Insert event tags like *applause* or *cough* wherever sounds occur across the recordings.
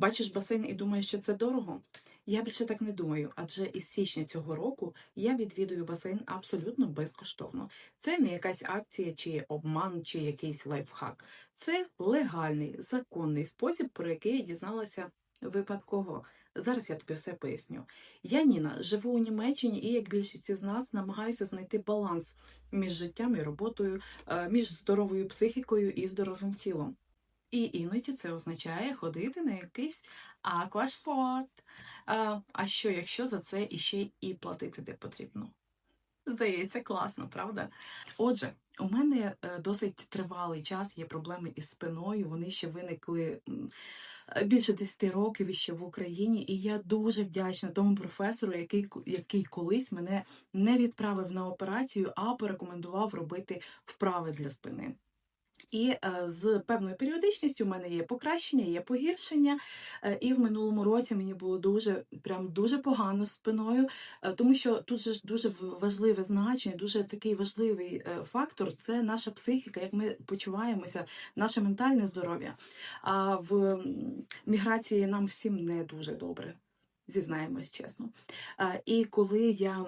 Бачиш басейн і думаєш, що це дорого? Я більше так не думаю, адже із січня цього року я відвідую басейн абсолютно безкоштовно. Це не якась акція, чи обман, чи якийсь лайфхак. Це легальний, законний спосіб, про який я дізналася випадково. Зараз я тобі все поясню. Я Ніна, живу у Німеччині і, як більшість із нас, намагаюся знайти баланс між життям і роботою, е, між здоровою психікою і здоровим тілом. І іноді це означає ходити на якийсь аквашпорт. А, а що, якщо за це іще і платити де потрібно? Здається, класно, правда? Отже, у мене е, досить тривалий час є проблеми із спиною. Вони ще виникли більше 10 років іще в Україні, і я дуже вдячна тому професору, який, який колись мене не відправив на операцію, а порекомендував робити вправи для спини. І е, з певною періодичністю в мене є покращення, є погіршення. Е, і в минулому році мені було дуже прям дуже погано з спиною, е, тому що тут же дуже важливе значення, дуже такий важливий фактор це наша психіка, як ми почуваємося, наше ментальне здоров'я. А в міграції нам всім не дуже добре, зізнаємось чесно. І коли я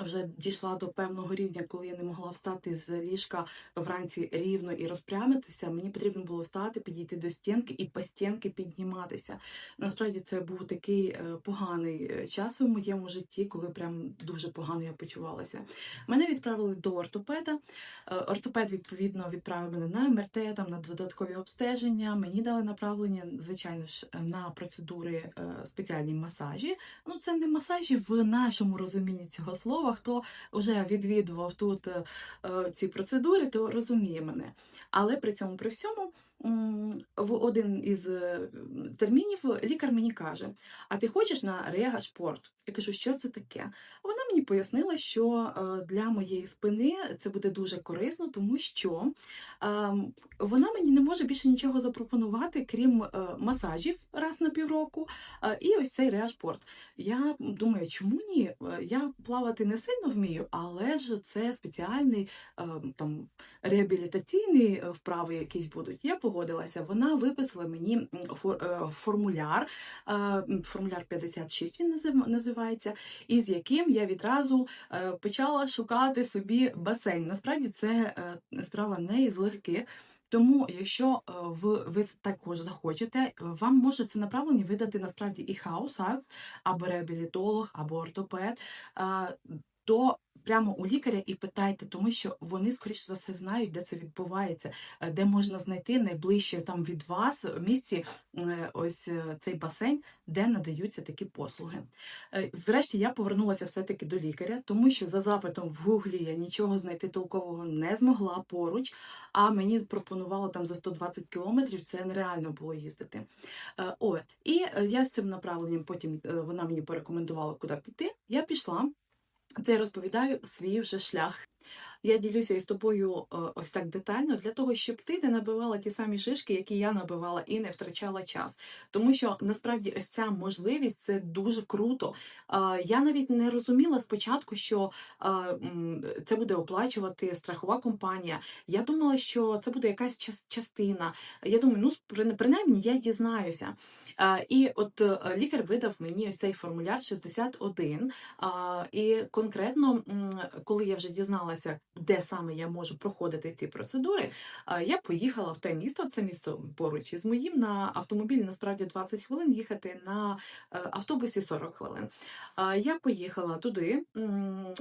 вже дійшла до певного рівня, коли я не могла встати з ліжка вранці рівно і розпрямитися, мені потрібно було встати, підійти до стінки і по стінки підніматися. Насправді це був такий е, поганий е, час у моєму житті, коли прям дуже погано я почувалася. Мене відправили до ортопеда. Е, Ортопед відповідно відправив мене на МРТ, там на додаткові обстеження. Мені дали направлення, звичайно ж, на процедури спеціальні масажі. Ну, це не масажі в нашому розумінні цього слова. Хто вже відвідував тут е, е, ці процедури, то розуміє мене. Але при цьому при всьому в один із е, термінів лікар мені каже: А ти хочеш на рега-шпорт? Я кажу, що це таке? Вона мені пояснила, що е, для моєї спини це буде дуже корисно, тому що ем, вона мені не може більше нічого запропонувати, крім е, масажів раз на півроку, і ось цей реашпорт. Я думаю, чому ні? Я плавати не сильно вмію, але ж це спеціальний е, там реабілітаційний вправи якісь будуть. Я погодилася. Вона виписала мені е, формуляр, е, формуляр 56 він називається, із яким я відразу е, почала шукати собі басейн. Насправді це справа не із легких. Тому, якщо ви, ви також захочете, вам може це направлення видати насправді і хаус артс, або реабілітолог, або ортопед, то прямо у лікаря і питайте, тому що вони, скоріше за все, знають, де це відбувається, е, де можна знайти найближче там від вас місці е, ось е, цей басейн, де надаються такі послуги. Врешті я повернулася все-таки до лікаря, тому що за запитом в гуглі я нічого знайти толкового не змогла поруч, а мені пропонувало там за 120 кілометрів, це нереально було їздити. От, і я з цим направленням потім вона мені порекомендувала, куди піти. Я пішла. Це я розповідаю свій вже шлях. Я ділюся із тобою е, ось так детально для того, щоб ти не набивала ті самі шишки, які я набивала, і не втрачала час. Тому що насправді ось ця можливість це дуже круто. Е, Я навіть не розуміла спочатку, що е, це буде оплачувати страхова компанія. Я думала, що це буде якась частина. Я думаю, ну принаймні я дізнаюся. І от лікар видав мені ось цей формуляр 61. І конкретно, коли я вже дізналася, де саме я можу проходити ці процедури, я поїхала в те місто. Це місто поруч із моїм на автомобілі. Насправді 20 хвилин їхати на е, автобусі 40 хвилин. Я поїхала туди. м,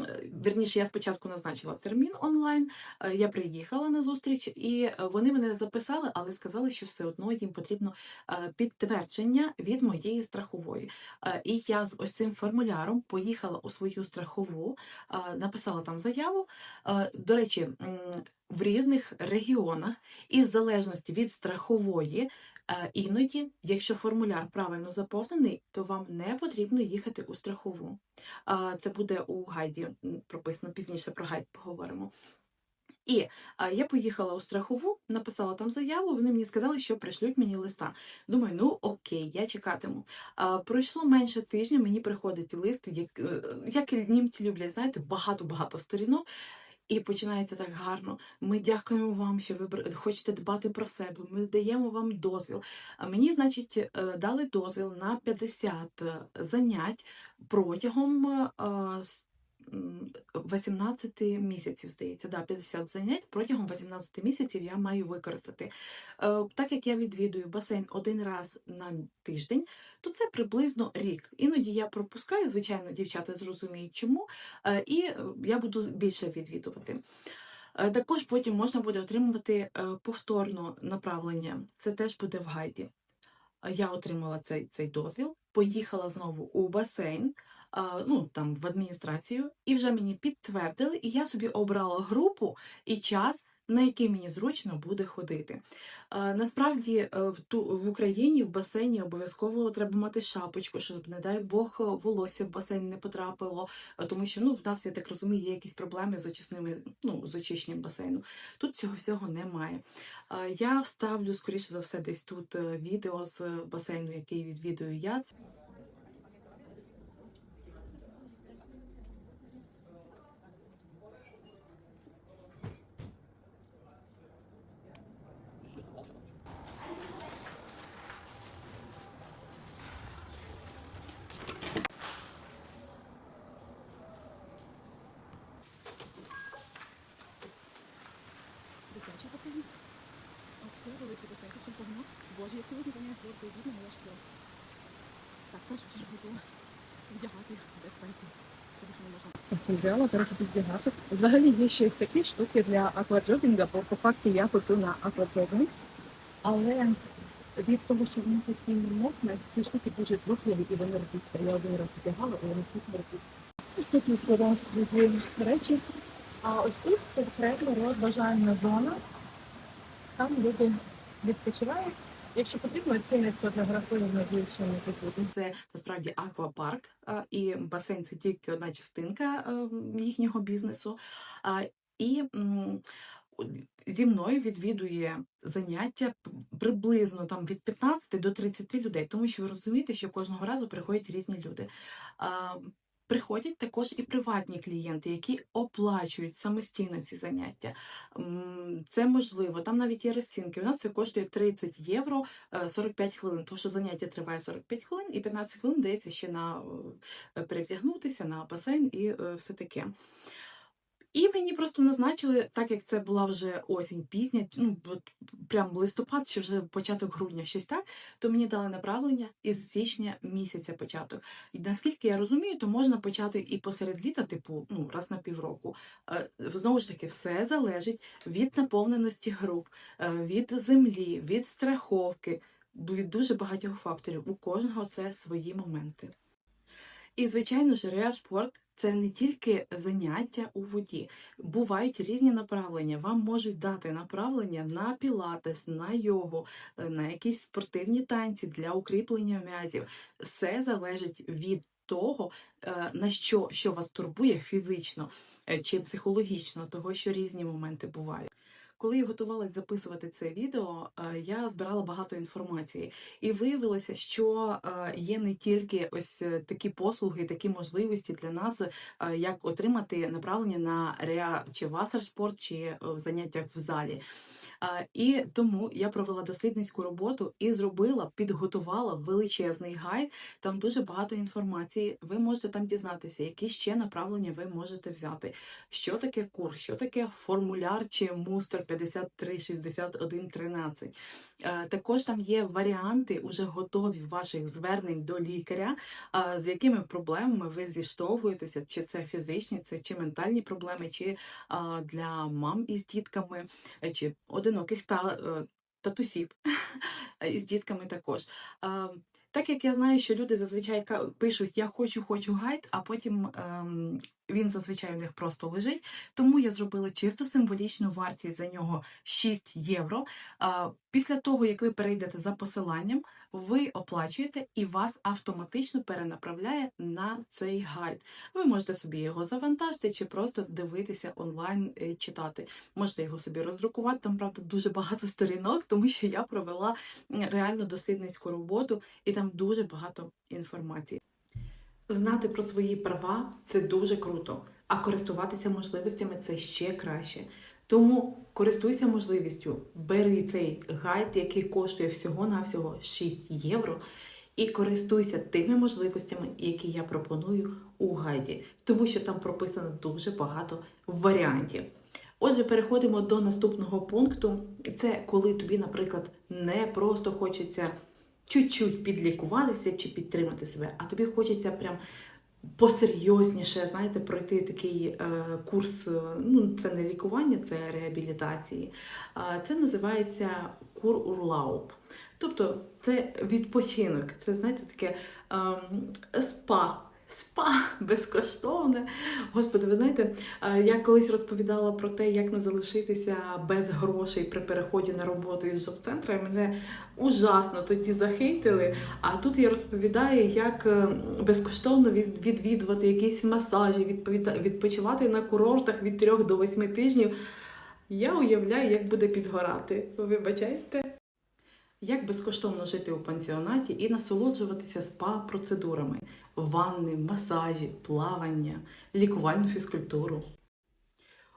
Вірніше, я спочатку назначила термін онлайн. е, Я приїхала на зустріч, і вони мене записали, але сказали, що все одно їм потрібно е, підтвердження від моєї страхової. І я з ось цим формуляром поїхала у свою страхову, написала там заяву. Е, До речі, в різних регіонах, і в залежності від страхової, е, іноді, якщо формуляр правильно заповнений, то вам не потрібно їхати у страхову. Е, Це буде у гайді прописано пізніше про гайд поговоримо. І а, я поїхала у страхову, написала там заяву. Вони мені сказали, що пришлють мені листа. Думаю, ну окей, я чекатиму. А, пройшло менше тижня, мені приходить лист, як, е, як німці люблять, знаєте, багато-багато сторінок. І починається так гарно. Ми дякуємо вам, що ви хочете дбати про себе. Ми даємо вам дозвіл. Мені, значить, е, дали дозвіл на 50 занять протягом е, с- м, 18 місяців, здається, да, 50 занять протягом 18 місяців я маю використати. Е, Так як я відвідую басейн один раз на тиждень, то це приблизно рік. Іноді я пропускаю, звичайно, дівчата зрозуміють чому, е, і е, я буду більше відвідувати. Також потім можна буде отримувати повторно направлення. Це теж буде в гайді. Я отримала цей, цей дозвіл, поїхала знову у басейн, ну там в адміністрацію, і вже мені підтвердили, і я собі обрала групу і час, на який мені зручно буде ходити. Насправді е, в, Україні в басейні обов'язково треба мати шапочку, щоб, не дай Бог, волосся в басейн не потрапило, е, тому що ну, в нас, я так розумію, є якісь проблеми з очисними, ну, з очищенням басейну. Тут цього всього немає. Я вставлю, скоріше за все, десь тут е, відео з басейну, який відвідую я. Дитячий басейн. Це великий. Тут повно. Боже, як сьогодні вони хлопці йдуть на моє шкло. Так, в першу чергу то вдягати не можна. Взяла зараз підбігати. Взагалі є ще такі штуки для акваджогінга, бо по факту я ходжу на акваджогінг. Але від того, що він постійно мокне, ці штуки дуже трухливі і вони рвуться. Я один раз вдягала, і вони супер рвуться. Ось тут я складала свої речі. А ось тут конкретно розважальна зона. Там люди відпочивають. Якщо потрібно, це не сфотографуємо звичайно забуду. Це насправді аквапарк, і басейн це тільки одна частинка е, їхнього бізнесу. І зі мною відвідує заняття приблизно там від 15 до 30 людей, тому що ви розумієте, що кожного разу приходять різні люди. Приходять також і приватні клієнти, які оплачують самостійно ці заняття. Це можливо. Там навіть є розцінки. У нас це коштує 30 євро е, 45 хвилин, тому що заняття триває 45 хвилин, і 15 хвилин дається ще на е, перевдягнутися на басейн і е, все таке. І мені просто назначили, так як це була вже осінь пізня, ну прям листопад чи вже початок грудня, щось так, то мені дали направлення із січня місяця початок. І наскільки я розумію, то можна почати і посеред літа, типу, ну раз на півроку. Е, Знову ж таки, все залежить від наповненості груп, е, від землі, від страховки, від дуже багатьох факторів. У кожного це свої моменти. І, звичайно ж, реашпорт це не тільки заняття у воді. Бувають різні направлення. Вам можуть дати направлення на пілатес, на йогу, е, на якісь спортивні танці для укріплення м'язів. Все залежить від того, е, на що, що вас турбує фізично е, чи психологічно, того що різні моменти бувають. Коли я готувалась записувати це відео, е, я збирала багато інформації, і виявилося, що е, є не тільки ось е, такі послуги, такі можливості для нас, як отримати направлення на реа чи васерспорт, чи в заняттях в залі. І тому я провела дослідницьку роботу і зробила, підготувала величезний гайд. Там дуже багато інформації. Ви можете там дізнатися, які ще направлення ви можете взяти. Що таке курс, що таке формуляр чи мустер 536113. Е, Також там є варіанти уже готові ваших звернень до лікаря, з якими проблемами ви зіштовхуєтеся, чи це фізичні, це чи ментальні проблеми, чи для мам із дітками, е, чи одиноких та, е, татусів *laughs* із дітками також. Так як я знаю, що люди зазвичай пишуть Я хочу, хочу гайд, а потім ем, він зазвичай у них просто лежить. Тому я зробила чисто символічну вартість за нього 6 євро. А, Після того, як ви перейдете за посиланням, ви оплачуєте і вас автоматично перенаправляє на цей гайд. Ви можете собі його завантажити чи просто дивитися онлайн е, читати. Можете його собі роздрукувати. Там правда дуже багато сторінок, тому що я провела реально дослідницьку роботу, і там дуже багато інформації. Знати про свої права це дуже круто, а користуватися можливостями це ще краще. Тому користуйся можливістю, бери цей гайд, який коштує всього-навсього 6 євро, і користуйся тими можливостями, які я пропоную у гайді, тому що там прописано дуже багато варіантів. Отже, переходимо до наступного пункту. Це коли тобі, наприклад, не просто хочеться чуть-чуть підлікуватися чи підтримати себе, а тобі хочеться прям посерйозніше, знаєте, пройти такий е, курс. е, Ну, це не лікування, це реабілітації. Е, це називається кур урлауп. Тобто це відпочинок, це знаєте таке е, спа. Спа *laughs* безкоштовне. Господи, ви знаєте, е, я колись розповідала про те, як не залишитися без грошей при переході на роботу із жоп-центра. і Мене ужасно тоді захейтили. А тут я розповідаю, як е, безкоштовно відвідувати якісь масажі, відпочивати на курортах від 3 до 8 тижнів. Я уявляю, як буде підгорати. Вибачайте. Як безкоштовно жити у пансіонаті і насолоджуватися спа-процедурами, ванни, масажі, плавання, лікувальну фізкультуру.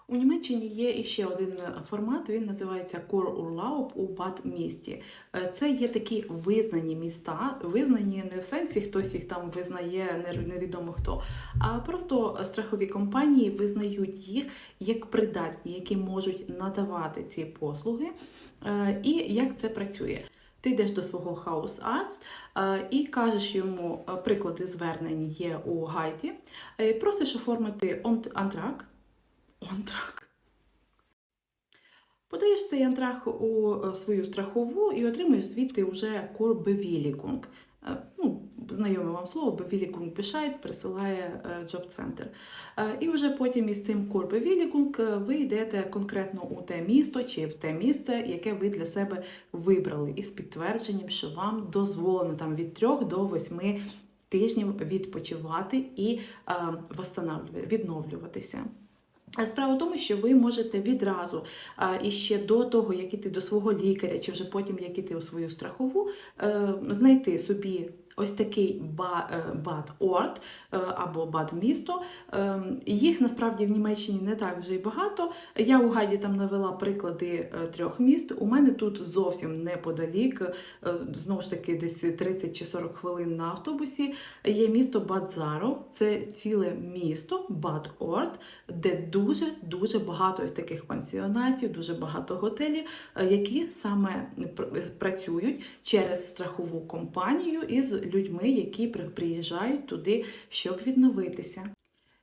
У Німеччині є іще один формат, він називається Кор Урлауп у Бад місті. Е, Це є такі визнані міста, визнані не в сенсі хтось їх там визнає, невідомо хто, а просто страхові компанії визнають їх як придатні, які можуть надавати ці послуги. Е, І як це працює? Ти йдеш до свого хаус Arts і кажеш йому е, приклади звернень є у гайді, е, просиш оформити антрак. Антрак. Подаєш цей антрак у е, свою страхову і отримуєш звідти вже корбевілікунг. Е, Ну, знайоме вам слово, бевілікунг Bescheid присилає джоб-центр. Е, І вже потім із цим курбевілікунг е, ви йдете конкретно у те місто чи в те місце, яке ви для себе вибрали, із підтвердженням, що вам дозволено там від 3 до 8 тижнів відпочивати і е, відновлюватися. Справа в тому, що ви можете відразу і ще до того, як іти до свого лікаря, чи вже потім як іти у свою страхову, знайти собі ось такий ба- е, бад-орд е, або бад-місто. Е, Їх насправді в Німеччині не так вже й багато. Я у гайді там навела приклади трьох міст. У мене тут зовсім неподалік, знову ж таки, десь 30 чи 40 хвилин на автобусі. Є місто Бадзаро, це ціле місто, Бад-Орд, де дуже дуже багато ось таких пансіонатів, дуже багато готелів, які саме пр- працюють через страхову компанію із людьми, які при- приїжджають туди, щоб відновитися.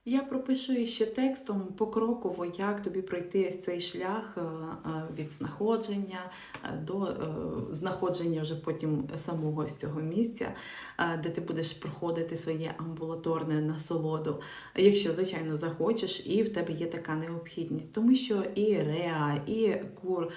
Я пропишу ще текстом покроково, як тобі пройти ось цей шлях е, е, від знаходження е, до знаходження вже потім самого цього місця, де ти будеш проходити своє амбулаторне насолоду, якщо, звичайно, захочеш, і в тебе є така необхідність. Тому що і реа, і кур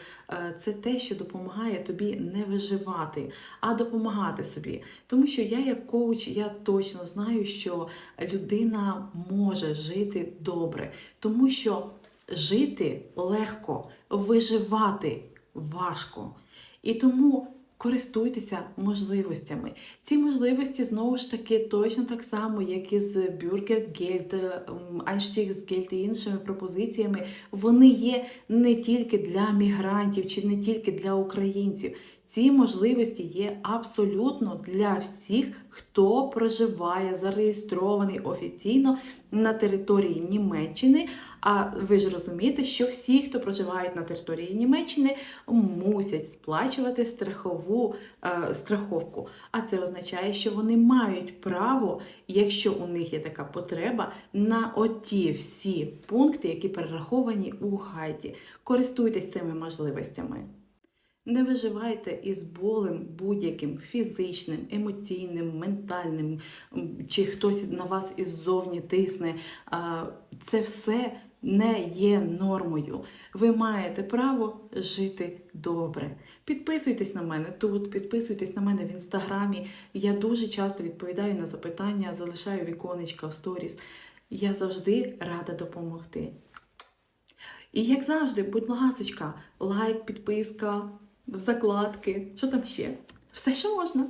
це те, що допомагає тобі не виживати, а допомагати собі. Тому що я, як коуч, я точно знаю, що людина може жити добре, тому що жити легко, виживати важко. І тому користуйтеся можливостями. Ці можливості знову ж таки точно так само, як і з Бюргергельд, Einstiegsgeld і іншими пропозиціями, вони є не тільки для мігрантів чи не тільки для українців. Ці можливості є абсолютно для всіх, хто проживає зареєстрований офіційно на території Німеччини. А ви ж розумієте, що всі, хто проживають на території Німеччини, мусять сплачувати страхову е, страховку. А це означає, що вони мають право, якщо у них є така потреба, на оті всі пункти, які перераховані у гайді. Користуйтесь цими можливостями. Не виживайте із болем будь-яким фізичним, емоційним, ментальним, чи хтось на вас іззовні тисне. Це все не є нормою. Ви маєте право жити добре. Підписуйтесь на мене тут, підписуйтесь на мене в інстаграмі. Я дуже часто відповідаю на запитання, залишаю віконечка в сторіс. Я завжди рада допомогти. І як завжди, будь ласочка, лайк, підписка, закладки, що там ще? Все, що можна.